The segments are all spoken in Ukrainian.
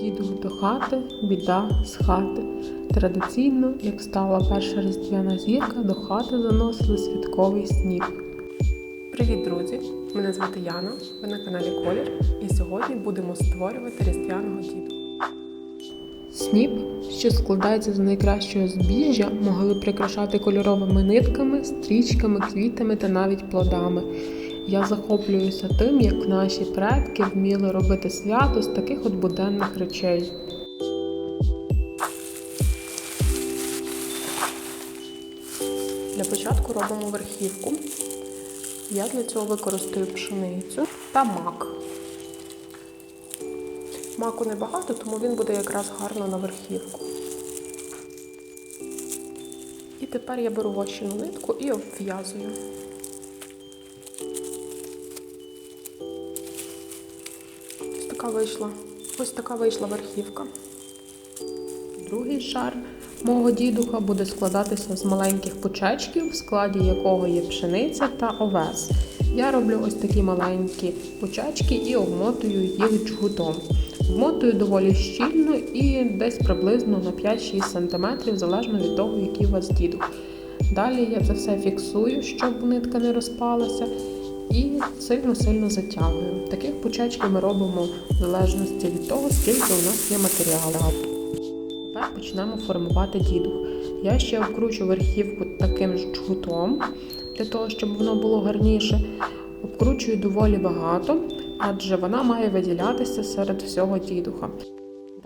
Діду до хати, біда з хати. Традиційно, як стала перша різдвяна зірка, до хати заносили святковий сніп. Привіт, друзі! Мене звати Яна, ви на каналі Колір, і сьогодні будемо створювати різдвяного діду. Сніп, що складається з найкращого збіжжя, могли прикрашати кольоровими нитками, стрічками, квітами та навіть плодами. Я захоплююся тим, як наші предки вміли робити свято з таких от буденних речей. Для початку робимо верхівку. Я для цього використаю пшеницю та мак. Маку небагато, тому він буде якраз гарно на верхівку. І тепер я беру вощену нитку і обв'язую. Така вийшла. Ось така вийшла верхівка. Другий шар мого дідуха буде складатися з маленьких пучечків, в складі якого є пшениця та овес. Я роблю ось такі маленькі пучечки і обмотую їх джгутом. Обмотую доволі щільно і десь приблизно на 5-6 см, залежно від того, який у вас дідух. Далі я це все фіксую, щоб нитка не розпалася, і сильно-сильно затягую. Таких пучечків ми робимо в залежності від того, скільки у нас є матеріалу. Тепер почнемо формувати дідух. Я ще обкручу верхівку таким ж джгутом, для того, щоб воно було гарніше. Обкручую доволі багато, адже вона має виділятися серед всього дідуха.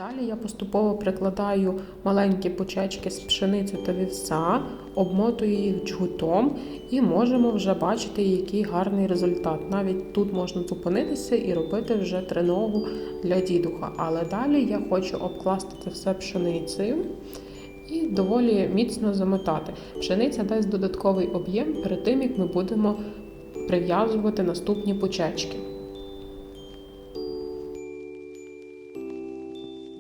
Далі я поступово прикладаю маленькі пучечки з пшениці та вівса, обмотую їх джгутом і можемо вже бачити, який гарний результат. Навіть тут можна зупинитися і робити вже триногу для дідуха. Але далі я хочу обкласти це все пшеницею і доволі міцно замотати. Пшениця дасть додатковий об'єм перед тим, як ми будемо прив'язувати наступні пучечки.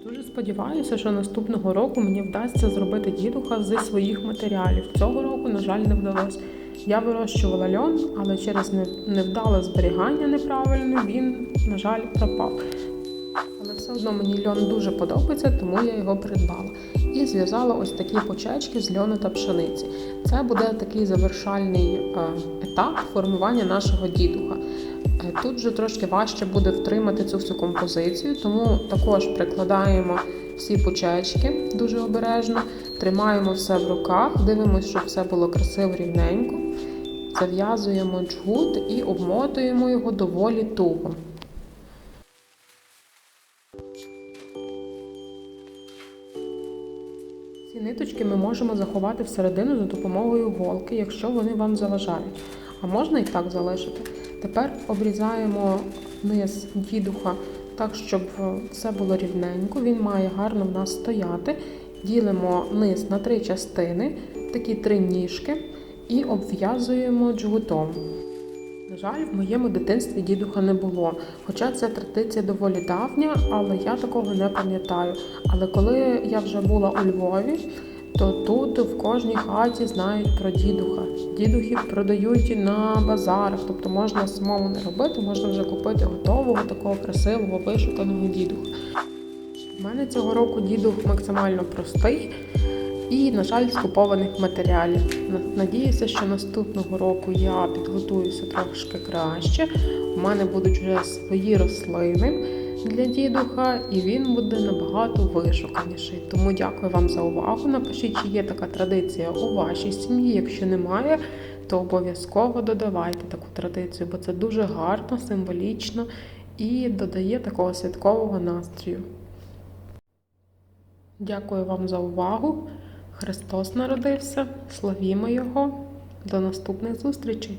Дуже сподіваюся, що наступного року мені вдасться зробити дідуха зі своїх матеріалів. Цього року, на жаль, не вдалося. Я вирощувала льон, але через невдале зберігання неправильне він, на жаль, пропав. Але все одно мені льон дуже подобається, тому я його придбала. І зв'язала ось такі почечки з льону та пшениці. Це буде такий завершальний етап формування нашого дідуха. Тут вже трошки важче буде втримати цю всю композицію, тому також прикладаємо всі почечки дуже обережно, тримаємо все в руках, дивимося, щоб все було красиво рівненько. Зав'язуємо джгут і обмотуємо його доволі туго. Ці ниточки ми можемо заховати всередину за допомогою голки, якщо вони вам заважають. А можна і так залишити. Тепер обрізаємо низ дідуха так, щоб все було рівненько. Він має гарно в нас стояти. Ділимо низ на три частини, такі три ніжки, і обв'язуємо джгутом. На жаль, в моєму дитинстві дідуха не було. Хоча ця традиція доволі давня, але я такого не пам'ятаю. Але коли я вже була у Львові, то тут в кожній хаті знають про дідуха. Дідухів продають на базарах, тобто можна самому не робити, можна вже купити готового, такого красивого, вишуканого дідуха. У мене цього року дідух максимально простий і, на жаль, з купованих матеріалів. Надіюся, що наступного року я підготуюся трошки краще. У мене будуть вже свої рослини для дідуха, і він буде набагато вишуканіший. Тому дякую вам за увагу. Напишіть, чи є така традиція у вашій сім'ї. Якщо немає, то обов'язково додавайте таку традицію, бо це дуже гарно, символічно і додає такого святкового настрою. Дякую вам за увагу. Христос народився, славімо Його. До наступних зустрічей!